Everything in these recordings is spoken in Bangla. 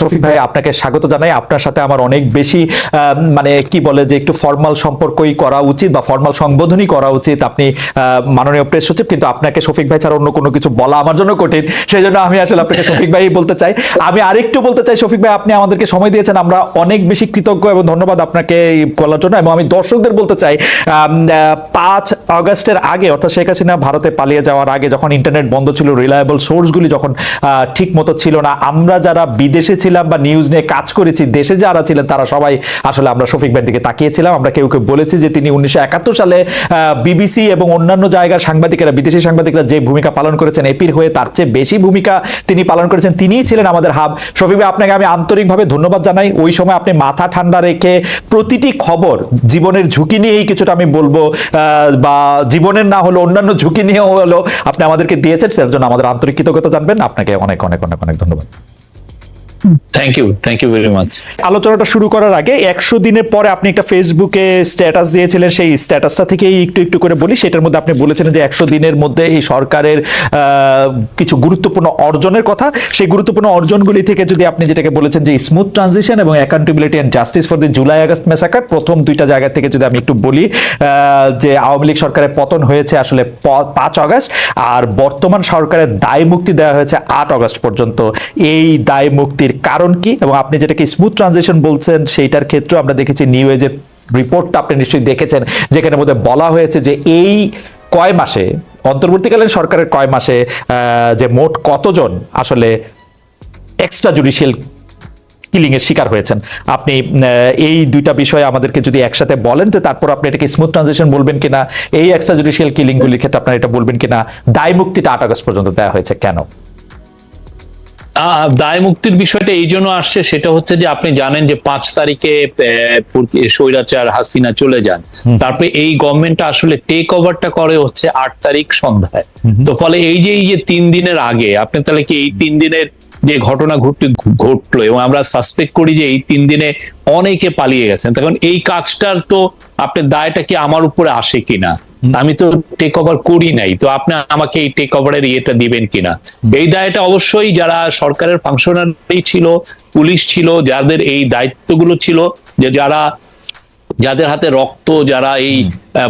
শফিক ভাই আপনাকে স্বাগত জানাই। আপনার সাথে আমার অনেক বেশি মানে কি বলে যে একটু ফর্মাল সম্পর্কই করা উচিত বা ফর্মাল সংবোধনই করা উচিত। আপনি মাননীয় প্রেস সচিব, কিন্তু আপনাকে শফিক ভাই ছাড়া অন্য কোনো কিছু বলা আমার জন্য কঠিন। সেই জন্য আমি আসলে আপনাকে শফিক ভাই বলতে চাই। আমি আরেকটু বলতে চাই, শফিক ভাই, আপনি আমাদেরকে সময় দিয়েছেন। আমরা অনেক বেশি কৃতজ্ঞ এবং ধন্যবাদ আপনাকে বলার জন্য। এবং আমি দর্শকদের বলতে চাই পাঁচ আগস্টের আগে, অর্থাৎ শেখ হাসিনা ভারতে পালিয়ে যাওয়ার আগে যখন ইন্টারনেট বন্ধ ছিল রিলায়েবল সোর্সগুলি যখন ঠিক মতো ছিল না, আমরা যারা বিদেশে ছিলাম বা নিউজ নিয়ে কাজ করেছি, দেশে যারা ছিলেন তারা সবাই আসলে আমরা শফিক ভাইয়ের দিকে তাকিয়েছিলাম। আমরা কেউ কেউ বলেছি যে তিনি উনিশশো একাত্তর সালে বিবিসি এবং অন্যান্য জায়গার সাংবাদিকেরা, বিদেশি সাংবাদিকরা যে ভূমিকা পালন করেছেন, এপির হয়ে তার চেয়ে বেশি ভূমিকা তিনি পালন করেছেন, তিনিই ছিলেন আমাদের হাব। শফিক ভাই, আপনাকে আমি আন্তরিকভাবে ধন্যবাদ জানাই। ওই সময় আপনি মাথা ঠান্ডা রেখে প্রতিটি খবর, জীবনের ঝুঁকি নিয়েই কিছুটা আমি বলব বা জীবনের না হলো অন্যান্য ঝুঁকি নিয়েও হলো আপনি আমাদেরকে দিয়েছেন, সেটার জন্য আমাদের আন্তরিক কৃতজ্ঞতা জানবেন। আপনাকে অনেক অনেক অনেক অনেক ধন্যবাদ। Thank you thank you very much আলোচনাটা শুরু করার আগে একশো দিনের পরে আপনি একটা ফেসবুকে স্ট্যাটাস দিয়েছিলেন, সেই স্ট্যাটাসটা থেকেই একটু একটু করে বলি। সেটার মধ্যে আপনি বলেছিলেন যে একশো দিনের মধ্যে এই সরকারের কিছু গুরুত্বপূর্ণ অর্জনের কথা। সেই গুরুত্বপূর্ণ অর্জনগুলি থেকে যদি আপনি যেটাকে বলেছেন যে স্মুথ ট্রানজিশন এবং accountability and justice for the July August massacre প্রথম দুইটা জায়গা থেকে যদি আমি একটু বলি যে আওয়ামী লীগ সরকারের পতন হয়েছে আসলে পাঁচ আগস্ট, আর বর্তমান সরকারের দায় মুক্তি দেওয়া হয়েছে আট আগস্ট পর্যন্ত। এই দায় মুক্তির কারণ কি? এবং আপনি যেটাকে স্মুথ ট্রানজিশন বলছেন, সেইটার ক্ষেত্রে আমরা দেখেছি নিউ এজের রিপোর্টটা আপনি নিশ্চয়ই দেখেছেন যেখানে মধ্যে বলা হয়েছে যে এই কয় মাসে, অন্তর্বর্তীকালীন সরকারের কয় মাসে যে মোট কতজন আসলে এক্সট্রা জুডিশিয়াল কিলিং এর শিকার হয়েছেন? আপনি এই দুইটা বিষয়ে আমাদেরকে যদি একসাথে বলেন তো তারপর আপনি এটাকে স্মুথ ট্রানজিশন বলবেন কিনা, এই এক্সট্রা জুডিশিয়াল কিলিং গুলির ক্ষেত্রে আপনারা এটা বলবেন কিনা, দায় মুক্তিটা আট আগস্ট পর্যন্ত দেওয়া হয়েছে কেন? দায় মুক্তির বিষয়টা এই জন্য আসছে সেটা হচ্ছে যে আপনি জানেন যে পাঁচ তারিখে স্বৈরাচার হাসিনা চলে যান। তারপরে এই গভর্নমেন্টটা আসলে টেক ওভারটা করে হচ্ছে আট তারিখ সন্ধ্যায়। তো ফলে এই যে এই যে তিন দিনের আগে আপনি তাহলে কি এই তিন দিনের যে ঘটনা ঘটতে ঘটলো এবং আমরা সাসপেক্ট করি যে এই তিন দিনে অনেকে পালিয়ে গেছেন তখন এই কাজটার তো আপনার দায়টা কি আমার উপরে আসে কিনা? আমি তো টেক ওভার করি নাই তো আপনি আমাকে এই টেক ওভারের ইয়েটা দিবেন কিনা? এই দায়টা অবশ্যই যারা সরকারের ফাংশনারি ছিল পুলিশ ছিল যাদের এই দায়িত্বগুলো ছিল যে যারা যাদের হাতে রক্ত যারা এই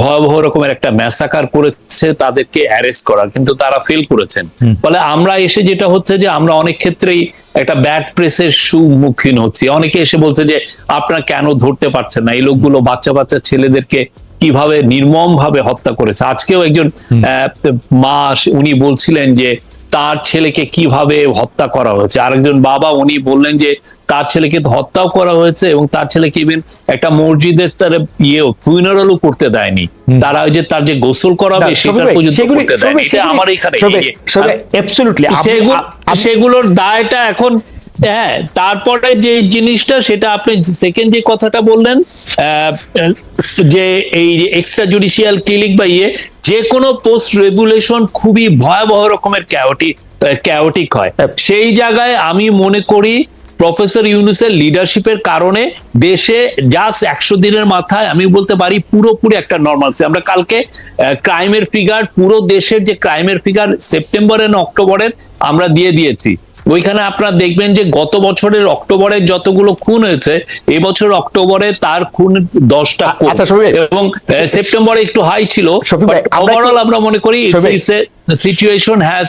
ভয়াবহ রকমের একটা ম্যাসাকার করেছে তাদেরকে অ্যারেস্ট করার কিন্তু তারা ফেল করেছেন। ফলে আমরা এসে যেটা হচ্ছে যে আমরা অনেক ক্ষেত্রেই একটা ব্যাড প্রেসের সম্মুখীন হচ্ছি। অনেকে এসে বলছে যে আপনারা কেন ধরতে পারছেন না? এই লোকগুলো বাচ্চা বাচ্চা ছেলেদেরকে কীভাবে নির্মম ভাবে হত্যা করেছে? আজকেও একজন মা উনি বলছিলেন যে তার ছেলেকে কীভাবে হত্যা করা হয়েছে? আরেকজন বাবা উনি বললেন যে তার ছেলেকে হত্যাও করা হয়েছে এবং তার ছেলেকে ইভেন একটা মসজিদে তার ইয়েও ফুইনারালও করতে দেয়নি। তারা ওই যে তার যে গোসল করাবে সেটা পর্যন্ত করতে দেয়নি। আমার এখানে সেগুলোর দায়টা এখন হ্যাঁ তারপরে যে জিনিসটা সেটা আপনি সেকেন্ড যে কথাটা বললেন যে এই এক্সট্রা জুডিশিয়াল কিলিং বা ইয়ে যে কোনো পোস্ট রেগুলেশন খুবই ভয়াবহ রকমের ক্যাওটিক ক্যাওটিক হয়। সেই জায়গায় আমি মনে করি প্রফেসর ইউনুসের লিডারশিপের কারণে দেশে জাস্ট একশো দিনের মাথায় আমি বলতে পারি পুরোপুরি একটা নর্মালসি আমরা কালকে ক্রাইমের ফিগার পুরো দেশের যে ক্রাইমের ফিগার সেপ্টেম্বর অক্টোবরের আমরা দিয়ে দিয়েছি। ওইখানে আপনারা দেখবেন যে গত বছরের অক্টোবরে যতগুলো খুন হয়েছে এবছর অক্টোবরে তার খুন দশটা। আচ্ছা। এবং সেপ্টেম্বরে একটু হাই ছিল ওভারঅল আমরা মনে করি। সিচুয়েশন হ্যাজ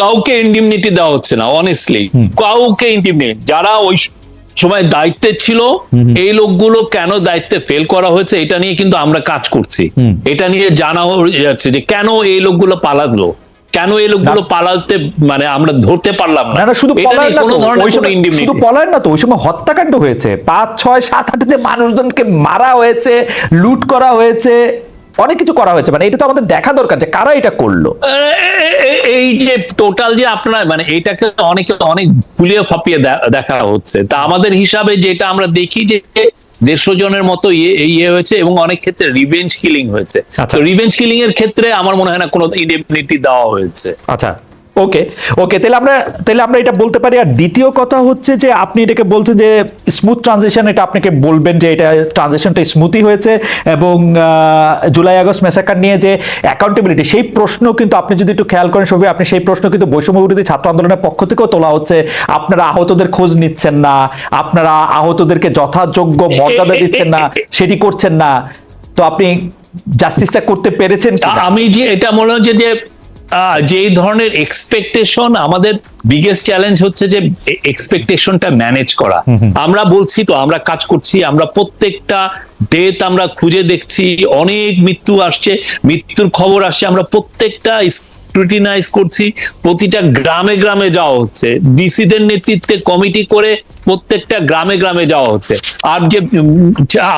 কাউকে ইন্ডিমনিটি দেওয়া হচ্ছে না অনেস্টলি কাউকে ইন্ডিমনিটি যারা ওই সময় দায়িত্বে ছিল এই লোকগুলো কেন দায়িত্বে ফেল করা হয়েছে এটা নিয়ে কিন্তু আমরা কাজ করছি। এটা নিয়ে জানা যাচ্ছে যে কেন এই লোকগুলো পালালো কেন এই লোকগুলো পালাতে মানে আমরা ধরতে পারলাম না। না শুধু পলায়ন না শুধু পলায়ন না তো ওই সময় হত্যাকাণ্ড হয়েছে। পাঁচ ছয় সাত আটতে মানুষজনকে মারা হয়েছে লুট করা হয়েছে অনেক কিছু করা হয়েছে। মানে এটা তো আমাদের দেখা দরকার যে কারা এটা করল। যে টোটাল যে আপনার মানে এটাকে অনেকে অনেক ফুলিয়ে ফাপিয়ে দেখা হচ্ছে। তা আমাদের হিসাবে যেটা আমরা দেখি যে দেড়শো জনের মতো ইয়ে ইয়ে হয়েছে এবং অনেক ক্ষেত্রে রিভেঞ্জ কিলিং হয়েছে। আচ্ছা। তো রিভেঞ্জ কিলিং এর ক্ষেত্রে আমার মনে হয় না কোনো ইন্ডেমনিটি দেওয়া হয়েছে। আচ্ছা। ওকে ওকে তাহলে আমরা তাহলে আমরা এটা বলতে পারি। আর দ্বিতীয় কথা হচ্ছে যে আপনি এটাকে বলছেন যে স্মুথ ট্রানজিশন এটা আপনাকে বলবেন যে এটা ট্রানজিশনটা স্মুথই হয়েছে এবং জুলাই আগস্ট মেসাকার নিয়ে যে অ্যাকাউন্টেবিলিটি সেই প্রশ্ন কিন্তু আপনি যদি একটু খেয়াল করেন সবই আপনি সেই প্রশ্ন কিন্তু বৈষম্য বিরোধী ছাত্র আন্দোলনের পক্ষ থেকেও তোলা হচ্ছে। আপনারা আহতদের খোঁজ নিচ্ছেন না, আপনারা আহতদেরকে যথাযোগ্য মর্যাদা দিচ্ছেন না, সেটি করছেন না। তো আপনি জাস্টিসটা করতে পেরেছেন আমি যে, এটা মনে হচ্ছে যে যে ধরনের এক্সপেকটেশন আমাদের বিগেস্ট চ্যালেঞ্জ হচ্ছে যে এক্সপেকটেশনটা ম্যানেজ করা। আমরা বলছি তো আমরা কাজ করছি আমরা প্রত্যেকটা ডেথ আমরা খুঁজে দেখছি অনেক মৃত্যু আসছে মৃত্যুর খবর আসছে আমরা প্রত্যেকটা স্ক্রুটিনাইজ করছি প্রতিটা গ্রামে গ্রামে যাওয়া হচ্ছে। ডিসিদের নেতৃত্বে কমিটি করে প্রত্যেকটা গ্রামে গ্রামে যাওয়া হচ্ছে। আর যে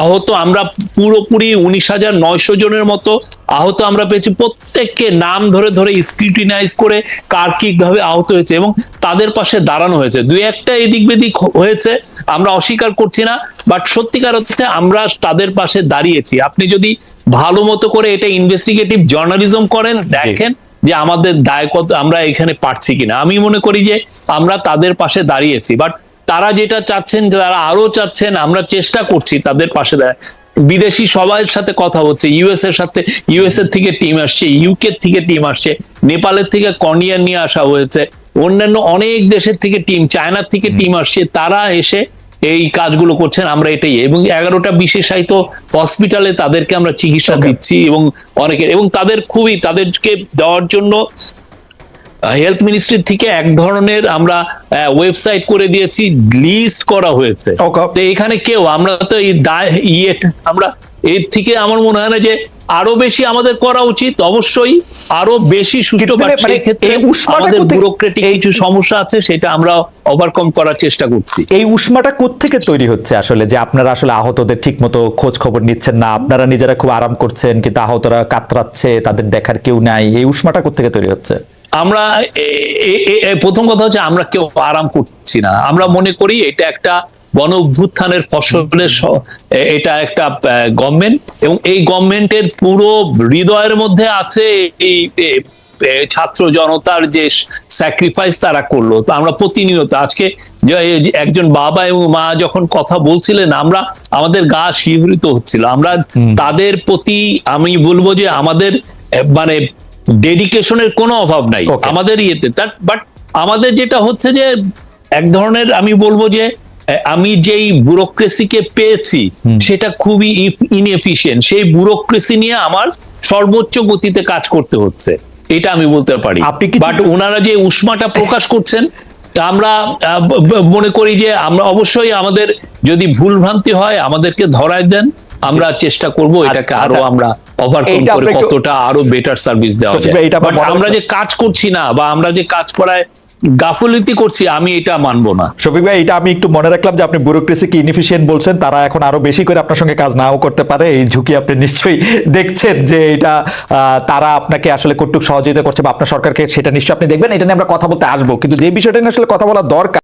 আহত আমরা পুরোপুরি উনিশ হাজার নয়শো জনের মতো আহত আমরা পেয়েছি। প্রত্যেককে নাম ধরে ধরে স্ক্রুটিনাইজ করে কার কি ভাবে আহত হয়েছে এবং তাদের পাশে দাঁড়ানো হয়েছে। দুই একটা এদিক বেদিক হয়েছে আমরা অস্বীকার করছি না বাট সত্যিকার অর্থে আমরা তাদের পাশে দাঁড়িয়েছি। আপনি যদি ভালো মতো করে এটা ইনভেস্টিগেটিভ জার্নালিজম করেন দেখেন যে আমাদের দায় কত, আমরা এখানে পারছি কিনা। আমি মনে করি যে আমরা তাদের পাশে দাঁড়িয়েছি বাট তারা যেটা চাচ্ছেন তারা আরও চাচ্ছেন, আমরা চেষ্টা করছি তাদের পাশে দাঁড়ায় বিদেশি সবার সাথে কথা হচ্ছে ইউএস এর সাথে ইউএস এর থেকে টিম আসছে ইউকে থেকে টিম আসছে, নেপালের থেকে কর্নিয়ার নিয়ে আসা হয়েছে, অন্যান্য অনেক দেশের থেকে টিম চায়নার থেকে টিম আসছে, তারা এসে এই কাজগুলো করছেন আমরা এটাই। এবং এগারোটা বিশেষায়িত হসপিটালে তাদেরকে আমরা চিকিৎসা দিচ্ছি এবং অনেকের এবং তাদের খুবই তাদেরকে দেওয়ার জন্য হেলথ মিনিস্ট্রি থেকে এক ধরনের আমরা ওয়েবসাইট করে দিয়েছি লিস্ট করা হয়েছে। তো এখানে কেউ আমরা তো এই দায় ইয়ে আমরা এর থেকে আমার মনে হয় না যে আরও বেশি আমাদের করা উচিত। অবশ্যই আরও বেশি সুষ্ঠু কিন্তু মানে- আমাদের ব্যুরোক্রেটিক কিছু সমস্যা আছে সেটা আমরা ওভারকাম করার চেষ্টা করছি। এই উষ্মাটা কোত্থেকে তৈরি হচ্ছে আসলে? যে আপনারা আসলে আহতদের ঠিক মতো খোঁজ খবর নিচ্ছেন না আপনারা নিজেরা খুব আরাম করছেন কিন্তু আহতরা কাতরাচ্ছে তাদের দেখার কেউ নাই এই উষ্মাটা কোত্থেকে তৈরি হচ্ছে? আমরা প্রথম কথা হচ্ছে আমরা কেউ আরাম করছি না। আমরা মনে করি এটা একটা গণ অভ্যুত্থানের ফসলের এটা একটা গভর্নমেন্ট এবং এই গভর্নমেন্টের পুরো হৃদয়ের মধ্যে আছে এই ছাত্র জনতার যে স্যাক্রিফাইস তারা করল। তো আমরা প্রতিনিয়ত আজকে যে একজন বাবা এবং মা যখন কথা বলছিলেন আমরা আমাদের গা শিহরিত হচ্ছিল। আমরা তাদের প্রতি আমি বলব যে আমাদের মানে ডেডিকেশনের কোনো অভাব নাই। আমাদের ইয়েতে। বাট আমাদের যেটা হচ্ছে যে এক ধরনের আমি বলব যে আমি যেই ব্যুরোক্রেসিকে পেয়েছি সেটা খুবই ইনএফিশিয়েন্ট সেই ব্যুরোক্রেসি নিয়ে আমার সর্বোচ্চ গতিতে কাজ করতে হচ্ছে। এটা আমি বলতে পারি। বাট ওনারা যে উষ্মাটা প্রকাশ করছেন আমরা মনে করি যে আমরা অবশ্যই আমাদের যদি ভুল ভ্রান্তি হয় আমাদেরকে ধরায় দেন। আমরা চেষ্টা করব এটাকে আরও আচ্ছা। আমরা ওভারকাম করে কতটা আরও বেটার সার্ভিস দেওয়া যায়। আমরা যে কাজ করছি না বা আমরা যে কাজ করায় গাফলতি করছি, আমি এটা মানবো না। শফিক ভাই, এটা আমি একটু মনে রাখলাম যে আপনি ব্যুরোক্রেসিকে ইনএফিশিয়েন্ট বলছেন, তারা এখন আরও বেশি করে আপনার সঙ্গে কাজ নাও করতে পারে। এই ঝুঁকি আপনি নিশ্চয়ই দেখছেন যে এটা তারা আপনাকে আসলে কটুক সহযোগিতা করছে বা আপনার সরকারকে সেটা নিশ্চয়ই আপনি দেখবেন। এটা নিয়ে আমরা কথা বলতে আসব, কিন্তু যে বিষয়টা নিয়ে আসলে কথা বলা দরকার